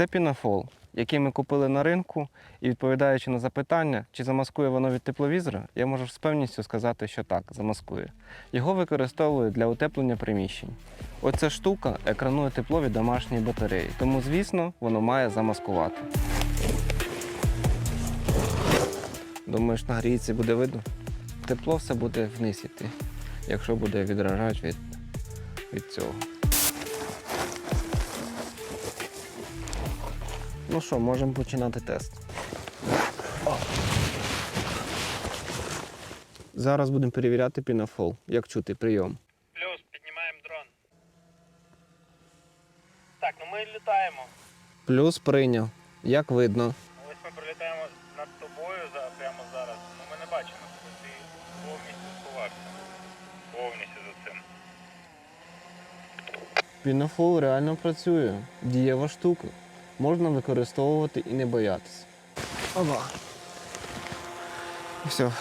Це пінофол, який ми купили на ринку, і відповідаючи на запитання, чи замаскує воно від тепловізора, я можу з певністю сказати, що так, замаскує. Його використовують для утеплення приміщень. Оця штука екранує тепло від домашньої батареї, тому, звісно, воно має замаскувати. Думаєш, нагріється буде видно? Тепло все буде вниз іти, якщо буде відражати від, від цього. Ну що, можемо починати тест. Зараз будемо перевіряти пінофол. Як чути прийом. Плюс, піднімаємо дрон. Так, ну ми літаємо. Плюс прийняв. Як видно. Ось ми пролітаємо над тобою за, прямо зараз. Ну ми не бачимо, ти повністю сховався. Повністю за цим. Пінофол реально працює. Дієва штука. Можна використовувати і не боятися. Ова. Все,